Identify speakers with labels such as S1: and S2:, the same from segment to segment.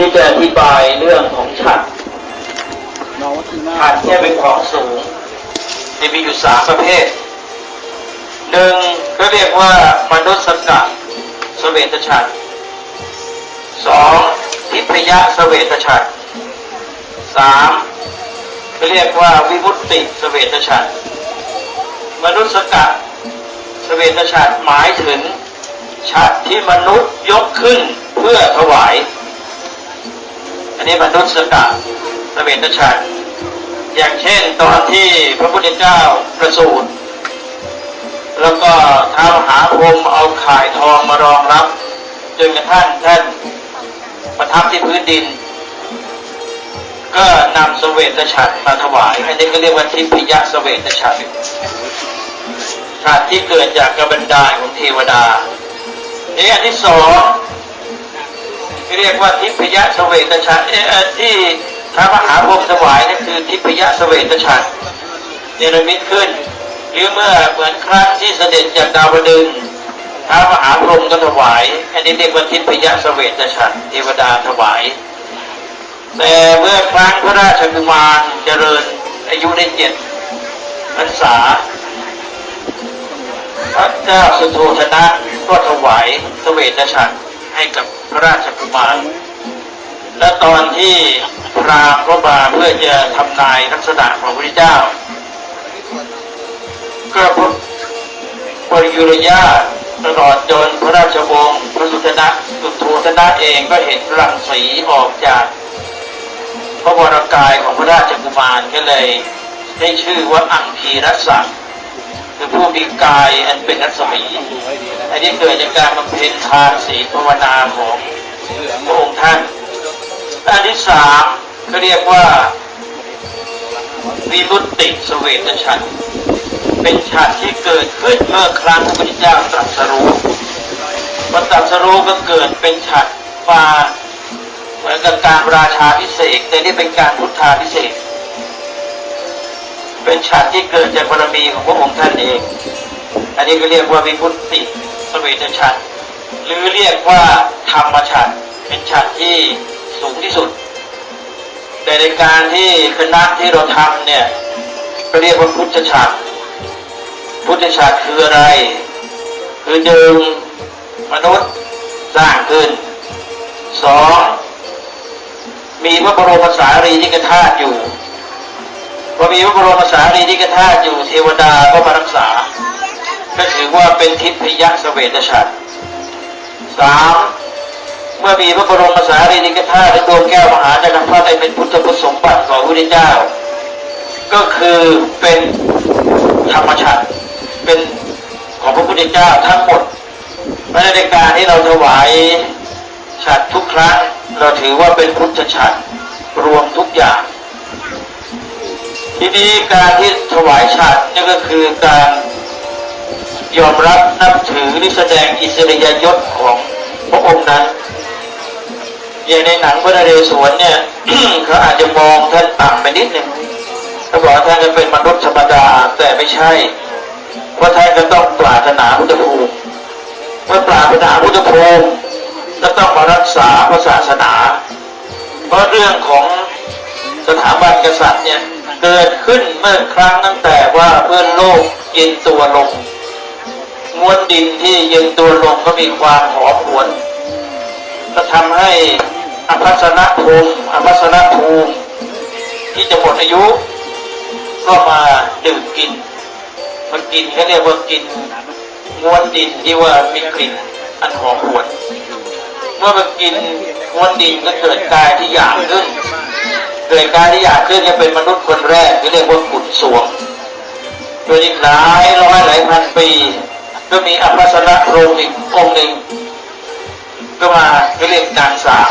S1: นี้จะอธิบายเรื่องของฉัด
S2: น้องวัฒนา
S1: ฉัดเนี่ยเป็นของสูงจะมีอยู่สามประเภทหนึ่งก็เรียกว่ามนุษย์สกัดสเวตฉัตรสองทิพยะสเวตฉัตรสามก็เรียกว่าวิมุตติสเวตฉัตรมนุษย์สกัดสเวตฉัตรหมายถึงฉัตที่มนุษย์ยกขึ้นเพื่อถวาย อันนี้มนุษย์สกัดสเวตฉัตรอย่างเช่นตอนที่พระพุทธเจ้าประสูติแล้วก็ท้าวหาพรมเอาข่ายทองมารองรับจนกระทั่งท่านประทับที่พื้นดิน ก็นำเสเวตฉัตรมาถวายอันนี้ก็เรียกว่าทิพยเสเวตฉัตรฉัตรที่เกิดจากกระบันดาของเทวดานี่อันที่สอง ที่เรียกว่าทิพยเสเวตฉัตรเอ่ที่พระมหาพรมถวายนั่นคือทิพยเสเวตฉัตรเนรมิตขึ้น หรือเมื่อเหมือนครั้งที่เสด็จจากดาวดึงส์ท้าวมหาพรหมก็ถวาย อันนี้เรียกว่าทิพยเสเวตฉัตรเทวดาถวาย แต่เมื่อครั้งพระราชกุมารเจริญอายุได้เจ็ดพรรษาพระเจ้าสุโธธนะก็ถวายเสเวตฉัตร ให้กับพระราชกุมาร และตอนที่พรามก็มาเพื่อจะทำนายลักษณะของพระพุทธเจ้า ก็พบปริยุรญาตลอดจนพระราชวงศ์พระสุทนะสุโธธนะเองก็เห็นรังสีออกจากพระวรกายของพระราชกุมารก็เลยได้ชื่อว่าอังคีรสัก คือผู้มีกายอันเป็นรัศมี อันนี้เกิดจากการบำเพ็ญทานศีลภาวนาของพระองค์ท่านอันที่สามก็เรียกว่าวิมุตติสเวตฉัตรเป็นฉากที่เกิดขึ้นเมื่อครั้งพระพุทธเจ้าตรัสรู้พอตรัสรู้ก็เกิดเป็นฉากมาเหมือนกับการราชาพิเศษแต่นี่เป็นการพุทธาพิเศษ เป็นฉากที่เกิดจากบารมีของพระองค์ท่านเอง อันนี้ก็เรียกว่าวิมุตติสเวตฉัตรหรือเรียกว่าธรรมฉัตรเป็นฉากที่สูงที่สุด แต่ในการที่คณะที่เราทำเนี่ยก็เรียกว่าพุทธฉัตรพุทธชาติคืออะไร คือหนึ่งมนุษย์สร้างขึ้นสองมีพระบรมสารีริกธาตุอยู่ พอมีพระบรมสารีริกธาตุอยู่เทวดาก็มารักษา ก็ถือว่าเป็นทิพยสเวตฉัตรสามเมื่อมีพระบรมสารีริกธาตุในดวงแก้วมหาจักรพรรดิเป็นพุทธพุทธสมบัติของพระพุทธเจ้า ก็คือเป็นธรรมชาติเป็นของพระพุทธเจ้าทั้งหมดพราะในการที่เราถวายฉัตรทุกครั้งเราถือว่าเป็นพุทธฉัตรรวมทุกอย่าง ทีนี้การที่ถวายฉัตรนี่ก็คือการยอมรับนับถือหรือแสดงอิสริยยศของพระองค์นั้นอย่างในหนังพระนเรศวรเนี่ยเขาอาจจะมองท่านต่ำไปนิดหนึ่งเขาบอกว่าท่านจะเป็นมนุษย์ธรรมดาแต่ไม่ใช่เพราะท่านก็ต้องปรารถนาพุทธภูมิเมื่อปรารถนาพุทธภูมิก็ต้องมารักษาพระศาสนา เพราะเรื่องของสถาบันกษัตริย์เนี่ย เกิดขึ้นเมื่อครั้งตั้งแต่ว่าเพื่อนโลกเย็นตัวลงมวลดินที่เย็นตัวลงก็มีความหอมหวนก็ทำให้อภัสนภูมิอภัสนภูมิที่จะหมดอายุ ก็มาดื่มกิน มันกินเขาเรียกว่ากินมวนดินที่ว่ามีกลิ่นอันหอมหวน เมื่อมันกินมวนดินก็เกิดกายที่หยาบขึ้น เกิดกายที่หยาบขึ้นจะเป็นมนุษย์คนแรกที่เรียกว่าขุนสวงโดยอีกหลายร้อยหลายพันปี ก็มีอภัสนพรหมอีกองหนึ่ง ก็มาก็เรียกนางสาม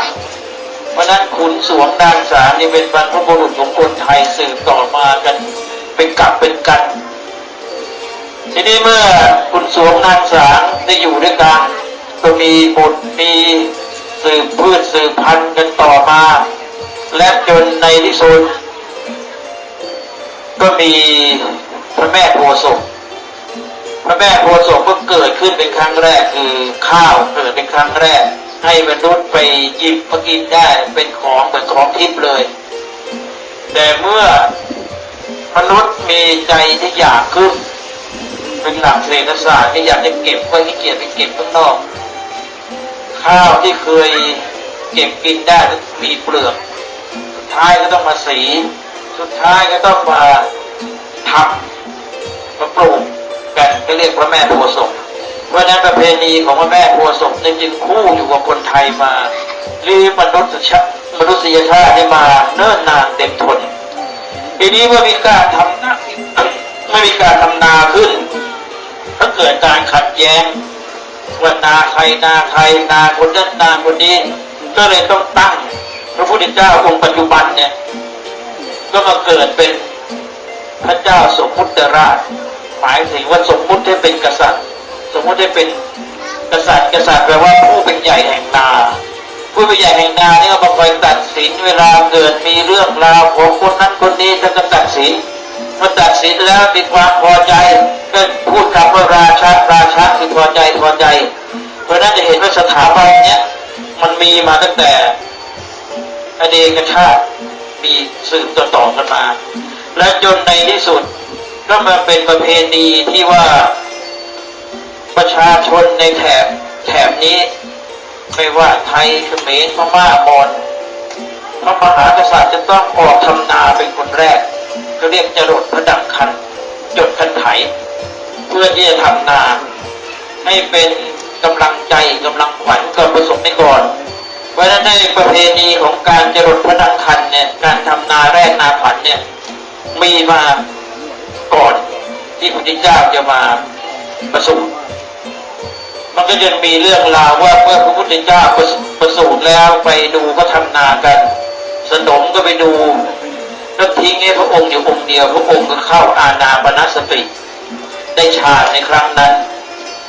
S1: เพราะนั้นขุนสวงนางสามนี่เป็นบรรพบุรุษของคนไทยสืบต่อมากันเป็นกลับเป็นกันทีนี้เมื่อคุณสวงนางสางได้อยู่ด้วยกันก็มีบุตรมีสืบพืชสืบพันธุ์กันต่อมา และจนในที่สุดก็มีพระแม่โพธิ์ศพพระแม่โพธิ์ศพก็เกิดขึ้นเป็นครั้งแรกคือข้าวเกิดเป็นครั้งแรก ให้มนุษย์ไปหยิบมากินได้เป็นของเหมือนของทิพย์เลย แต่เมื่อมนุษย์มีใจที่อยากขึ้น เป็นหลักเศรษฐศาสตร์ที่อยากจะเก็บไว้ที่เกียรไปเก็บข้างนอก ข้าวที่เคยเก็บกินได้มีเปลือก ท้ายก็ต้องมาสี สุดท้ายก็ต้องมาทำมาปลูกกันก็เรียกพระแม่โพธิ์ศพเพราะฉะนั้นประเพณีของพระแม่โพธิ์ศพนี่จึงคู่อยู่กับคนไทยมาหรือมนุษยชาติมนุษยชาติได้มาเนิ่นนานเต็มทนทีนี้เมื่อมีการทำนาเมื่อมีการทำนาขึ้นก็เกิดการขัดแย้งว่านาใครนาใครนาคนนั้นนาคนนี้ก็เลยต้องตั้ง พระพุทธเจ้าองค์ปัจจุบันเนี่ย ก็มาเกิดเป็นพระเจ้าสมมุติราช หมายถึงว่าสมมุติให้เป็นกษัตริย์ สมมุติให้เป็นกษัตริย์ กษัตริย์แปลว่าผู้เป็นใหญ่แห่งนาผู้เป็นใหญ่แห่งนาเนี่ยมาคอยตัดสินเวลาเกิดมีเรื่องราวของคนนั้นคนนี้ท่านก็ตัดสินเมื่อตัดสินแล้วมีความพอใจก็พูดคำว่าราชาราชาคือพอใจพอใจ เพราะฉะนั้นจะเห็นว่าสถาบันเนี้ยมันมีมาตั้งแต่ อดีตชาติมีสืบต่อๆกันมา และจนในที่สุดก็มาเป็นประเพณีที่ว่าประชาชนในแถบแถบนี้ ไม่ว่าไทยเขมรพม่ามอญพระมหากษัตริย์จะต้องออกทำนาเป็นคนแรกก็เรียกจรดพระดังคัน จดคันไถ เพื่อที่จะทำนา ให้เป็นกำลังใจกำลังขวัญกับประสบนิกร เพราะฉะนั้นในประเพณีของการจรดพระดังคันเนี่ยการทำนาแรกนาขวัญเนี่ยมีมาก่อนที่พระพุทธเจ้าจะมาประสูติมันก็จะมีเรื่องราวว่าเมื่อพระพุทธเจ้าประสูติแล้วไปดูก็ทำนากัน สนมก็ไปดูแล้วทิ้งให้พระองค์อยู่องค์เดียว พระองค์ก็เข้าอาณาปณสติได้ฌานในครั้งนั้น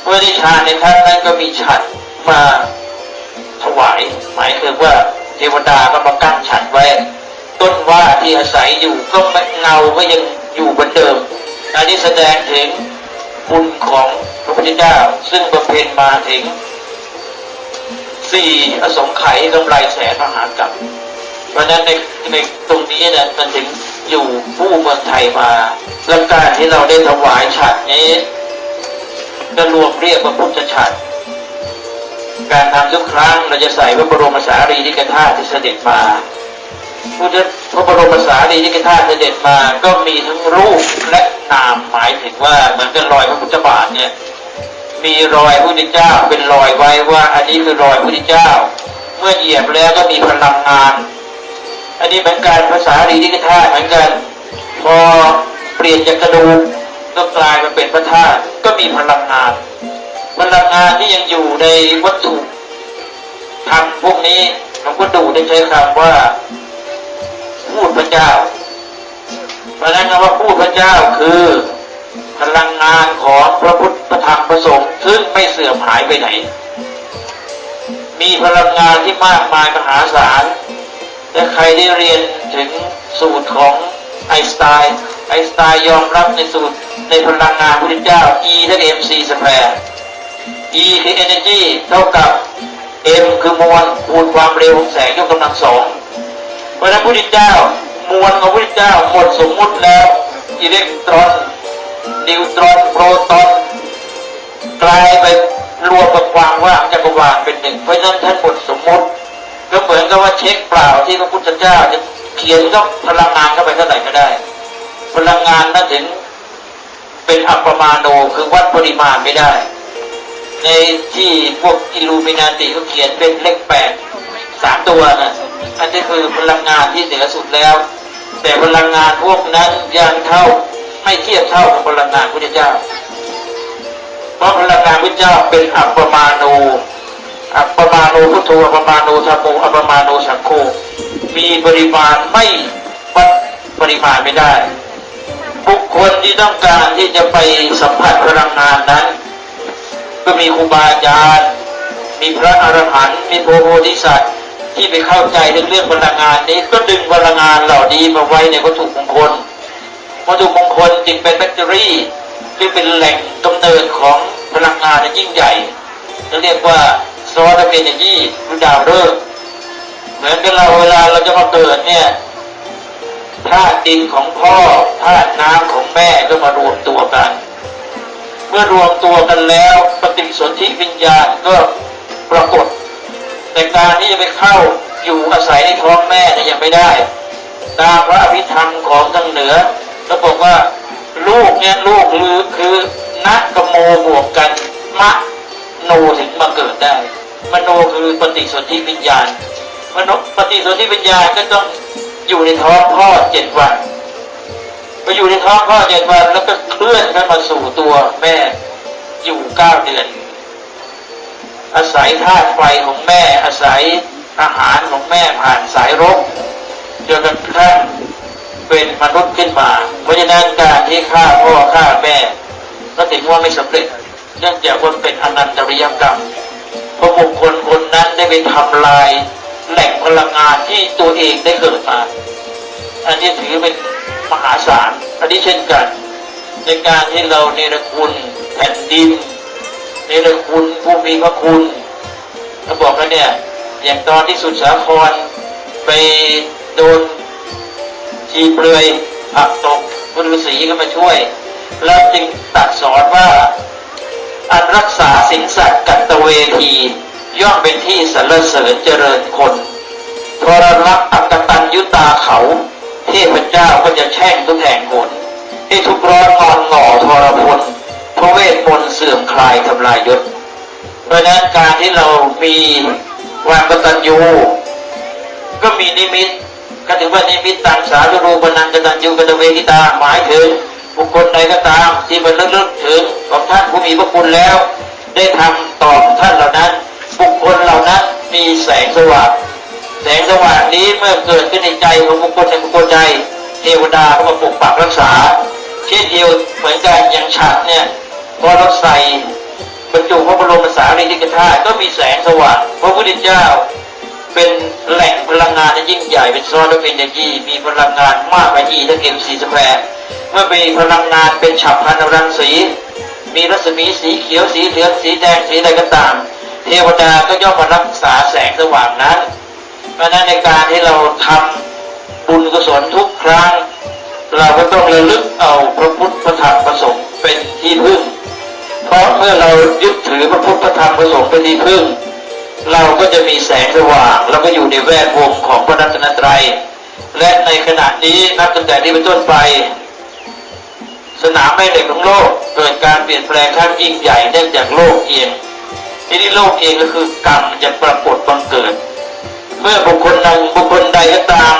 S1: เมื่อได้ฌานในครั้งนั้นก็มีฉันมา ถวาย หมายถึงว่าเทวดาก็มากั้นฉันไว้ ต้นว่าที่อาศัยอยู่ก็ไม่เงาก็ยังอยู่เหมือนเดิม อันนี้แสดงถึงบุญของพระพุทธเจ้าซึ่งบำเพ็ญมาถึงสี่อสงไขยกำไรแสนมหากรัปเพราะนั้นในในตรงนี้เนี่ยมันถึงอยู่ผู้เมืองไทยมาและการที่เราได้ถวายฉัตรนี้ก็รวมเรียกว่าพุทธฉัตร การทำทุกครั้งเราจะใส่พระบรมสารีริกธาตุที่เสด็จมาพุทธพระบรมสารีริกธาตุเสด็จมาก็มีทั้งรูปและนามหมายถึงว่าเหมือนกับรอยพระพุทธบาทเนี่ยมีรอยพระพุทธเจ้าเป็นรอยไว้ว่าอันนี้คือรอยพระพุทธเจ้า เมื่อเหยียบแล้วก็มีพลังงาน อันนี้เหมือนกันภาษารีริกธาตุเหมือนกัน พอเปลี่ยนจากกระดูกก็กลายมาเป็นพระธาตุก็มีพลังงาน พลังงานที่ยังอยู่ในวัตถุธรรมพวกนี้หลวงพ่อดูได้ใช้คำว่าพูดพระเจ้า เพราะนั้นคำว่าพูดพระเจ้าคือพลังงานของพระพุทธพระธรรมพระสงฆ์ซึ่งไม่เสื่อมหายไปไหน มีพลังงานที่มากมายมหาศาลและใครได้เรียนถึงสูตรของไอน์สไตน์ไอน์สไตน์ยอมรับในสูตรในพลังงานพระพุทธเจ้า E เท่ากับ mc สแควร์ E คือ energy เท่ากับ m คือมวลคูณความเร็วของแสงยกกำลังสองเพราะฉะนั้นพระพุทธเจ้ามวลของพระพุทธเจ้าหมดสมมุติแล้วอิเล็กตรอน นิวตรอนโปรตอน กลายไปรวมกับความว่างจักรวาลเป็นหนึ่ง เพราะฉะนั้นท่านหมดสมมุติก็เหมือนกับว่าเช็คเปล่าที่พระพุทธเจ้าจะเขียนก็พลังงานเข้าไปเท่าไหร่ก็ได้ พลังงานนั้นถึงเป็นอัปปมาโนคือวัดปริมาณไม่ได้ ในที่พวกอิลูมินาติเขาเขียนเป็นเลขแปดสามตัวนะอันนี้คือพลังงานที่เหนือสุดแล้ว แต่พลังงานพวกนั้นยังเท่าไม่เทียบเท่ากับพลังงานพระเจ้า เพราะพลังงานพระเจ้าเป็นอัปปมาโนอัปปมาโนพุทโธอัปปมาโนธรรมโมอัปปมาโนสังโฆมีปริมาณไม่วัดปริมาณไม่ได้ บุคคลที่ต้องการที่จะไปสัมผัสพลังงานนั้น ก็มีครูบาอาจารย์ มีพระอรหันต์มีโพธิสัตว์ที่ไปเข้าใจเรื่องเรื่องพลังงานนี้ก็ดึงพลังงานเหล่านี้มาไว้ในวัตถุมงคลวัตถุมงคลจึงเป็นแบตเตอรี่ที่เป็นแหล่งกำเนิดของพลังงานยิ่งใหญ่จะเรียกว่าซอสจะเป็นอย่างนี้คือดาวฤกษ์เหมือนกับเราเวลาเราจะมาเกิดเนี่ยธาตุดินของพ่อธาตุน้ำของแม่ก็มารวมตัวกัน เมื่อรวมตัวกันแล้วปฏิสนธิวิญญาณก็ปรากฏ แต่การที่จะไปเข้าอยู่อาศัยในท้องแม่เนี่ยยังไม่ได้ ตามพระอภิธรรมของทางเหนือก็บอกว่าลูกเนี่ยลูกคือคือนักกโมบวกกันมะโนถึงมาเกิดได้ มโนคือปฏิสนธิวิญญาณมโนปฏิสนธิวิญญาณก็ต้องอยู่ในท้องพ่อเจ็ดวัน ไปอยู่ในท้องพ่อเจ็ดวันแล้วก็เคลื่อนขึ้นมาสู่ตัวแม่อยู่เก้าเดือน อาศัยธาตุไฟของแม่ อาศัยอาหารของแม่ผ่านสายรกจนกระทั่งเป็นมนุษย์ขึ้นมา เพราะฉะนั้นการที่ฆ่าพ่อฆ่าแม่ก็ถือว่าไม่สำเร็จ เนื่องจากว่าเป็นอนันตริยกรรมเพราะบุคคลคนนั้นได้ไปทำลายแหล่งพลังงานที่ตัวเองได้เกิดมา อันนี้ถือเป็น มหาศาล อันนี้เช่นกัน ในการที่เราเนรคุณแผ่นดินเนรคุณผู้มีพระคุณเขาบอกแล้วเนี่ย อย่างตอนที่สุดสาครไปโดนชีเปลือยผักตกคุณฤาษีก็มาช่วย แล้วจึงตัดสอนว่า อันรักษาสิงสัตว์กัตเวที ย่อมเป็นที่สรรเสริญเจริญคนทรลักษอักตันยุตาเขา ทพเจ้าก็จะแช่งทุกแห่งหนให้ทุกร้อนงอนหง่อทรพลพระเวทมนต์เสื่อมคลายทำลายยศเพราะนั้นการที่เรามีความกตัญญูก็มีนิมิตก็ถือว่านิมิตตังสาธุรูปนังกตัญญูกตเวทิตาหมายถึงบุคคลใดก็ตามที่มันลึกถึงของท่านผู้มีพระคุณแล้ว ได้ทำตอบท่านเหล่านั้น บุคคลเหล่านั้นมีแสงสว่าง แสงสว่างนี้เมื่อเกิดขึ้นในใจของบุคคลในบุคคลใจเทวดาก็มาปกปักรักษา เช่นเดียวเหมือนกันอย่างฉัดเนี่ยพอเราใส่บรรจุพระบรมสารีริกธาตุก็มีแสงสว่างพระพุทธเจ้า เป็นแหล่งพลังงานที่ยิ่งใหญ่เป็นโซลาร์เอเนจีมีพลังงานมากกว่าอีและเอ็มซีสแควร์เมื่อมีพลังงานเป็นฉับพลันรังสีมีรัศมีสีเขียวสีเหลืองสีแดงสีอะไรก็ตาม เทวดาก็ย่อมมารักษาแสงสว่างนั้น เพราะนั้นในการที่เราทำบุญกุศลทุกครั้ง เราก็ต้องระลึกเอาพระพุทธพระธรรมพระสงฆ์เป็นที่พึ่ง เพราะเมื่อเรายึดถือพระพุทธพระธรรมพระสงฆ์เป็นที่พึ่ง เราก็จะมีแสงสว่างแล้วก็อยู่ในแวดวงของพระรัตนตรัย และในขณะนี้นับตั้งแต่นี้เป็นต้นไปสนามแม่เหล็กของโลกเกิดการเปลี่ยนแปลงครั้งยิ่งใหญ่เนื่องจากโลกเอียงที่นี่โลกเองก็คือกรรมจะปรากฏบังเกิด เมื่อบุคคลหนึ่งบุคคลใดก็ตาม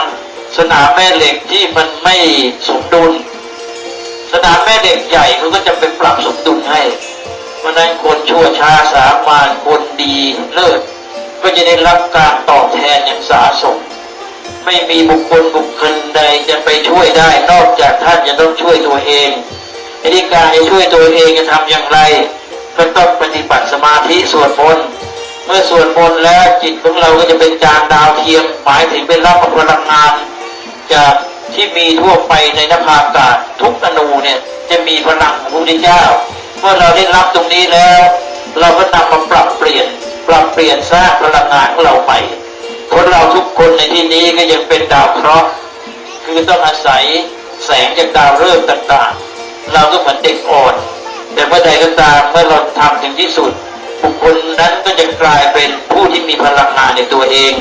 S1: สนามแม่เหล็กที่มันไม่สมดุล สนามแม่เหล็กใหญ่เขาก็จะไปปรับสมดุลให้เพราะฉะนั้นคนชั่วช้าสามานคนดีเลิศก็จะได้รับการตอบแทนอย่างสาสม ไม่มีบุคคลบุคคลใดจะไปช่วยได้นอกจากท่านจะต้องช่วยตัวเองไอ้ที่การจะช่วยตัวเองจะทำอย่างไร ก็ต้องปฏิบัติสมาธิสวดมนต์ เมื่อสวดมนต์แล้วจิตของเราก็จะเป็นจานดาวเทียมหมายถึงเป็นรับพลังงาน จากที่มีทั่วไปในนภาอากาศทุกอนูเนี่ยจะมีพลังของพระพุทธเจ้า เมื่อเราได้รับตรงนี้แล้ว เราก็นำมาปรับเปลี่ยน ปรับเปลี่ยนสร้างพลังงานของเราไปคนเราทุกคนในที่นี้ก็ยังเป็นดาวเคราะห์คือต้องอาศัยแสงจากดาวฤกษ์ต่างๆ เราก็เหมือนเด็กอ่อน แต่เมื่อใดก็ตามเมื่อเราทำถึงที่สุด คคลนั้นก็จะกลายเป็นผู้ที่มีพลังงานในตัวเอง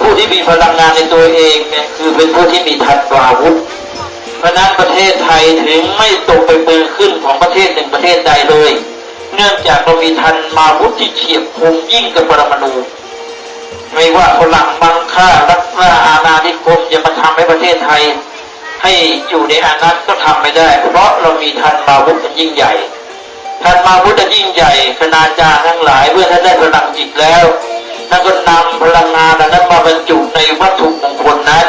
S1: ผู้ที่มีพลังงานในตัวเองเนี่ยคือเป็นผู้ที่มีทันวาวุธเพราะนั้นประเทศไทยถึงไม่ตกไปมือขึ้นของประเทศหนึ่งประเทศใดเลย เนื่องจากเรามีทันมาวุธที่เฉียบคมยิ่งกับปรมาณูไม่ว่าฝรั่งบังค่ารักษาอาณานิคมจะมาทำให้ประเทศไทย ให้อยู่ในอานัตก็ทำไม่ได้ เพราะเรามีทันมาวุธอันยิ่งใหญ่ ทันมาวุธอันยิ่งใหญ่คณาจารย์ทั้งหลายเมื่อท่านได้พลังจิตแล้วท่านก็นำพลังงานนั้นมาบรรจุในวัตถุมงคลนั้น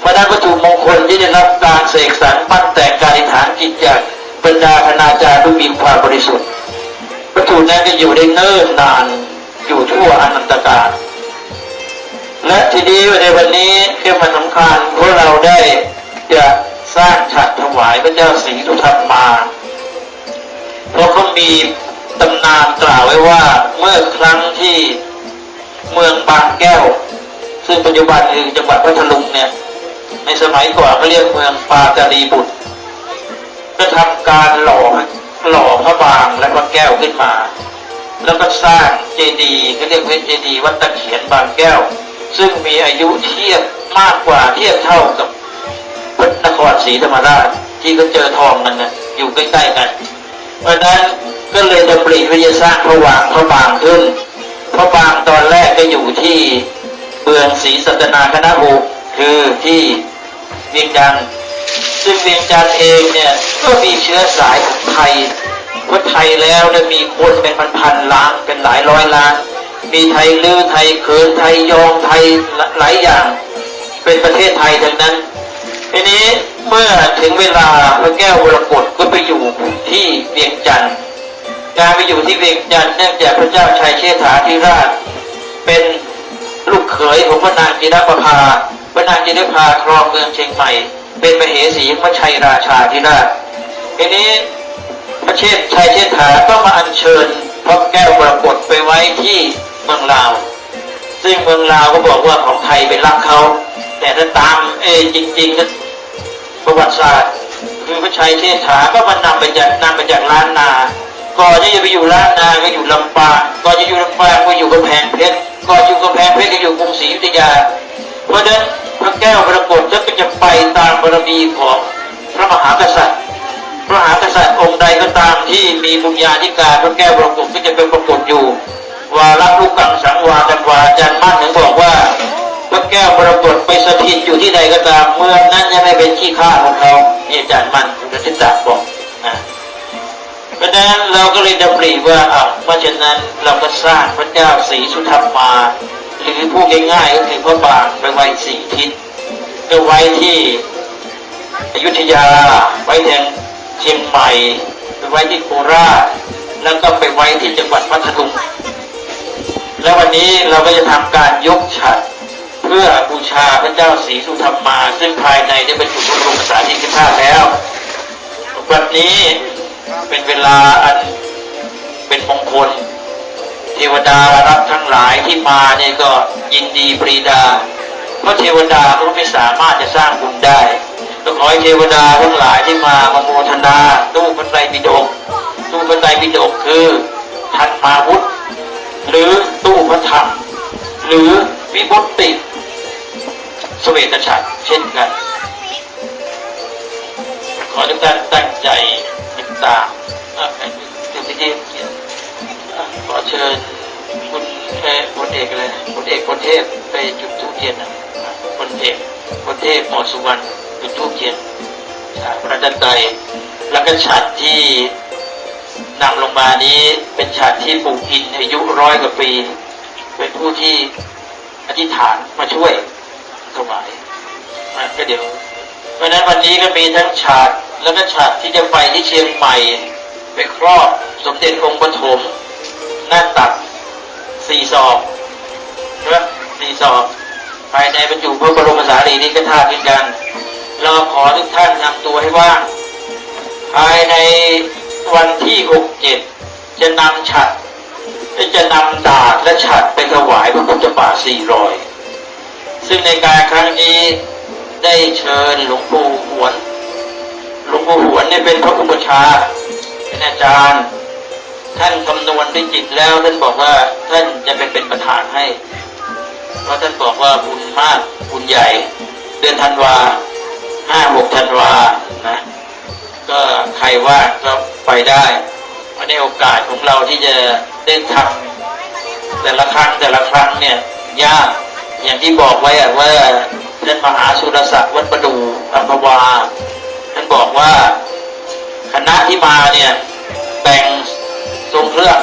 S1: เพราะนั้นวัตถุมงคลที่ได้รับการเสกสรรปั้นแต่งการอธิษฐานจิตจากบรรดาคณาจารย์ผู้มีความบริสุทธิ์วัตถุนั้นก็อยู่ได้เนิ่นนานอยู่ทั่วอนันตกาลและทีนี้ในวันนี้ที่มันสำคัญพวกเราได้จะสร้างฉัดถวายพระเจ้าศรีสุทัศมา เพราะเขามีตำนานกล่าวไว้ว่าเมื่อครั้งที่เมืองบางแก้ว ซึ่งปัจจุบันคือจังหวัดพัทลุงเนี่ย ในสมัยก่อนเขาเรียกเมืองปาจารีบุตรก็ทำการหล่อหล่อพระบางและพระแก้วขึ้นมา แล้วก็สร้างเจดีย์ก็เรียกว่าเจดีย์วัดตะเขียนบางแก้ว ซึ่งมีอายุเทียบมากกว่าเทียบเท่ากับพระนครศรีธรรมราชที่เขาเจอทองกันนะอยู่ใกล้ๆกัน เพราะนั้นก็เลยดำริวิทยาสร้างพระวางพระบางขึ้น พระบางตอนแรกก็อยู่ที่เมืองศรีสัตนาคณะอุคือที่เวียงจันทร์ซึ่งเวียงจันทร์เองเนี่ยก็มีเชื้อสายของไทยเพราะไทยแล้วเนี่ยมีคนเป็นพันๆล้านเป็นหลายร้อยล้าน มีไทยลือไทยเขินไทยยองไทยหลายอย่าง เป็นประเทศไทยทั้งนั้นทีนี้ เมื่อถึงเวลาพระแก้ววรกฏก็ไปอยู่ที่เวียงจันทร์การไปอยู่ที่เวียงจันทร์เนื่องจากพระเจ้าชัยเชษฐาธิราช เป็นลูกเขยของพระนางจินประภาพระนางจินประภาครองเมืองเชียงใหม่ เป็นมเหสีพระชัยราชาธิราชทีนี้พระเชษชัยเชษฐาก็มาอัญเชิญพระแก้วมรกตไปไว้ที่เมืองลาว ซึ่งเมืองลาวก็บอกว่าของไทยเป็นรักเขา แต่ถ้าตามเอจริงๆนะ ประวัติศาสตร์ คือพระชัยเชษฐาก็มานำไปจากนำไปจากล้านนา ก่อนที่จะไปอยู่ล้านนาก็อยู่ลำปางก่อนจะอยู่ลำปางก็อยู่กำแพงเพชรก่อนอยู่กำแพงเพชรก็อยู่กรุงศรีอยุธยา เพราะฉะนั้นพระแก้วปรากฏก็จะไปตามบารมีของพระมหากษัตริย์พระมหากษัตริย์องค์ใดก็ตามที่มีบุญญาธิการพระแก้วปรากฏก็จะเป็นปรากฏอยู่วาระลูกกังสังวาจันวาอาจารย์มั่นถึงบอกว่าพระแก้วปรากฏไปสถิตอยู่ ที่ใดก็ตามเมืองนั้นจะไม่เป็นขี้ข้าของเขานี่อาจารย์มันคุณทิศักดิ์บอกนะเพราะฉะนั้นเราก็เลยดำริว่าอะเพราะฉะนั้นเราก็สร้างพระเจ้าศรีสุธรรมาหรือพูดง่ายๆก็คือพระบางไปไว้สี่ทิศก็ไว้ที่อยุธยาไว้แทงเชียงใหม่ไปไว้ที่โคราชแล้วก็ไปไว้ที่จังหวัดพัทลุงแล้ววันนี้เราก็จะทำการยกฉัดเพื่อบูชาพระเจ้าศรีสุธรรมา ซึ่งภายในได้บรรจุพระบรมสารีริกธาตุแล้ววันนี้เป็นเวลาอันเป็นมงคลเทวดารับทั้งหลายที่มาเนี่ยก็ยินดีปรีดา เพราะเทวดาก็ไม่สามารถจะสร้างบุญได้ต้องขอให้เทวดาทั้งหลายที่มามาโมทนาตู้พระไตรปิฎกตู้พระไตรปิฎกคือทันมาวุธหรือตู้พระธรรมหรือวิบุตติ สเวตฉัตรเช่นกัน ขอทุกท่านตั้งใจติดตามอะใครดูที่ที่เขียนอะขอเชิญคุณเอ่อพลเอกอะไรนะพลเอกพลเทพไปจุดธูปเทียนนะอะพลเอกพลเทพหมอสุวรรณจุดธูปเทียนฉากพระจันทร์ไตแล้วก็ฉัดที่นำลงมานี้เป็นฉัดที่ปลูกอินอายุร้อยกว่าปี เป็นผู้ที่อธิษฐานมาช่วย ถวายก็เดี๋ยว เพราะนั้นวันนี้ก็มีทั้งฉากแล้วก็ฉากที่จะไปที่เชียงใหม่ไปครอบสมเด็จองค์ปฐมหน้าตักสี่ศอกใช่ไหมสี่ศอกภายในบรรจุพระบรมสารีริกธาตุเหมือนกัน เราขอทุกท่านนำตัวให้ว่าง ภายในวันที่หกเจ็ดจะนำฉัดจะนำดาบและฉัดไปถวายพระพุทธบาทสี่รอย ซึ่งในการครั้งนี้ได้เชิญหลวงปู่หวน หลวงปู่หวนเนี่ยเป็นพระอุปชาเป็นอาจารย์ ท่านคำนวณด้วยจิตแล้วท่านบอกว่าท่านจะเป็นเป็นประธานให้ เพราะท่านบอกว่าบุญมากบุญใหญ่ เดือนธันวาห้าหกธันวานะ ก็ใครว่าก็ไปได้เพราะในโอกาสของเราที่จะได้ทำแต่ละครั้งแต่ละครั้งเนี่ยยาก อย่างที่บอกไว้อะว่าท่านมหาสุรศักดิ์วัดประดูอัมพวาท่านบอกว่าคณะที่มาเนี่ยแบ่งทรงเครื่อง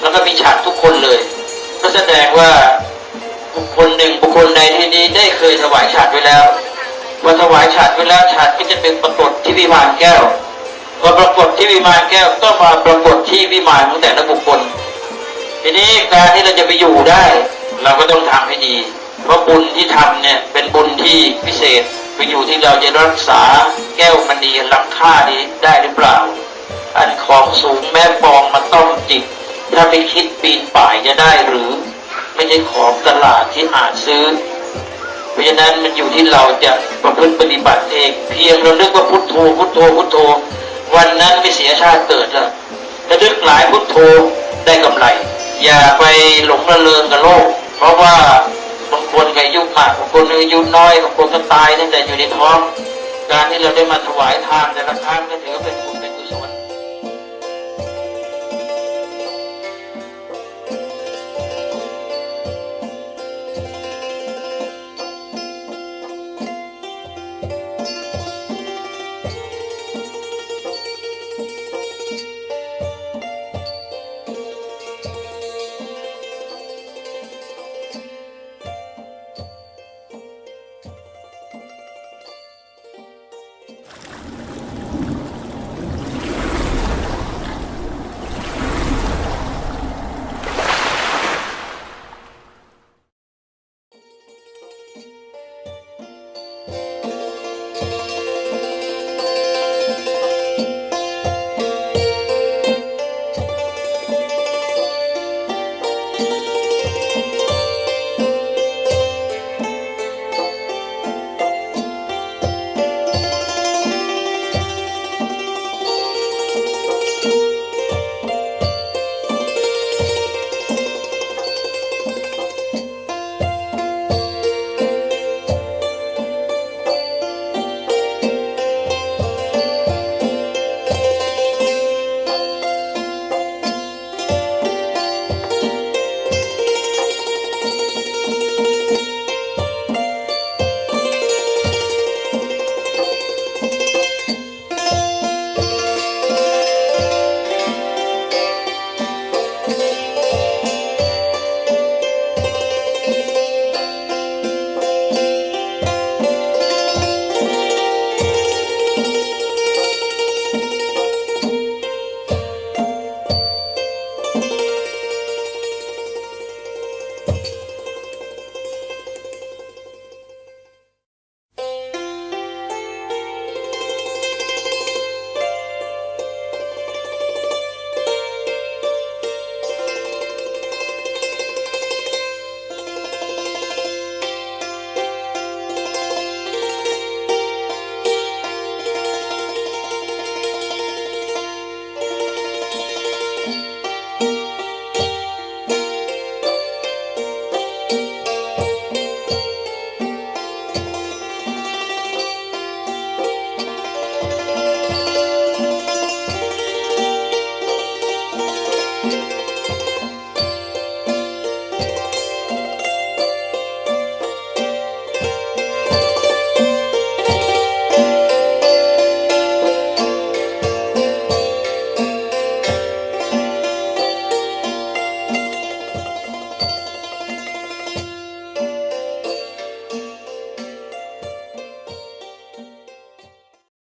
S1: แล้วก็มีฉากทุกคนเลย ก็แสดงว่าบุคคลหนึ่งบุคคลใดที่นี้ได้เคยถวายฉากไว้แล้วพอถวายฉากไว้แล้วฉากก็จะเป็นปรากฏที่วิมานแก้วพอปรากฏที่วิมานแก้วก็มาปรากฏที่วิมานของแต่ละบุคคล ทีนี้การที่เราจะไปอยู่ได้ เราก็ต้องทำให้ดี เพราะบุญที่ทำเนี่ยเป็นบุญที่พิเศษไปอยู่ที่เราจะรักษาแก้วมณีล้ำค่านี้ได้หรือเปล่า อันของสูงแม่ปองมันต้องจิต ถ้าไม่คิดปีนป่ายจะได้หรือ ไม่ใช่ของตลาดที่อาจซื้อ เพราะฉะนั้นมันอยู่ที่เราจะประพฤติปฏิบัติเอง เพียงเราเลือกว่าพุทโธพุทโธพุทโธ วันนั้นไม่เสียชาติเกิดแล้วถ้าลึกหลายพุทโธได้กำไร อย่าไปหลงระเริงกับโลก เพราะว่าบางคนก็อายุมากบางคนอายุน้อยบางคนก็ตายตั้งแต่อยู่ในท้อง การที่เราได้มาถวายทานแต่ละครั้งก็ถือเป็นบุญ